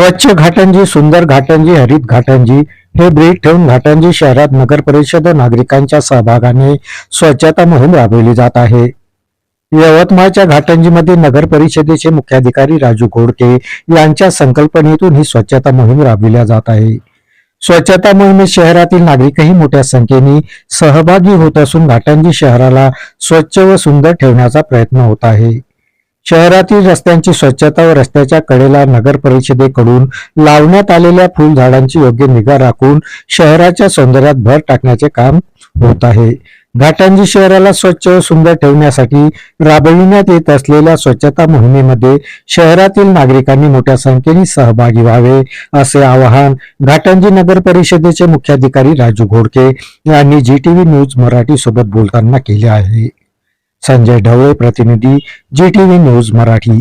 स्वच्छ घाटंजी सुंदर घाटंजी हरित घाटंजी हे ब्रीद ठेवून घाटंजी शहरात नगर परिषद नागरिकांच्या सहभागाने स्वच्छता मोहीम राबवली जात आहे. यवतमाळच्या घाटंजीमध्ये नगर परिषदेचे मुख्याधिकारी राजू घोडके यांच्या संकल्पनेतून ही स्वच्छता मोहीम राबविल्या जात आहे. स्वच्छता मोहिमेत शहरातील नागरिकही मोठ्या संख्येने सहभागी होत असून घाटंजी शहराला स्वच्छ व सुंदर ठेवण्याचा प्रयत्न होत आहे. शहरातील रस्त्यांची स्वच्छता व रस्त्याच्या कडेला नगर परिषदेकडून लावण्यात आलेल्या फुलझाडांची योग्य निगा राखून शहराच्या सौंदर्यात भर टाकण्याचे काम होत आहे. घाटांजी शहराला स्वच्छ व सुंदर ठेवण्यासाठी राबविण्यात येत असलेल्या स्वच्छता मोहिमेमध्ये शहरातील नागरिकांनी मोठ्या संख्येने सहभागी व्हावे असे आवाहन घाटंजी नगर परिषदेचे मुख्याधिकारी राजू घोडके यांनी जी टीव्ही न्यूज मराठी सोबत बोलताना केले आहे. संजय ढवळे प्रतिनिधी जी टीव्ही न्यूज मराठी.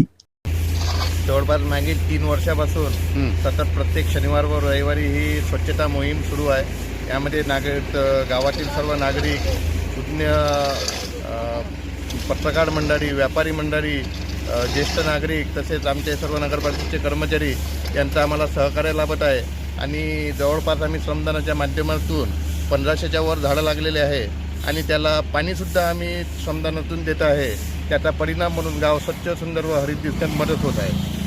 जवळपास मागील तीन वर्षापासून सतत प्रत्येक शनिवार व रविवारी ही स्वच्छता मोहीम सुरू आहे. यामध्ये नागरिक गावातील सर्व नागरिक शून्य पत्रकार मंडळी व्यापारी मंडळी ज्येष्ठ नागरिक तसेच आमचे सर्व नगरपालिकेचे कर्मचारी यांचं आम्हाला सहकार्य लाभत आहे. आणि जवळपास आम्ही श्रमदानाच्या माध्यमातून पंधराशेच्या वर झाडं लागलेले आहे. आणि त्याला पाणीसुद्धा आम्ही श्रमदानातून देत आहे. त्याचा परिणाम म्हणून गाव स्वच्छ सुंदर व हरित दिसण्यात मदत होत आहे.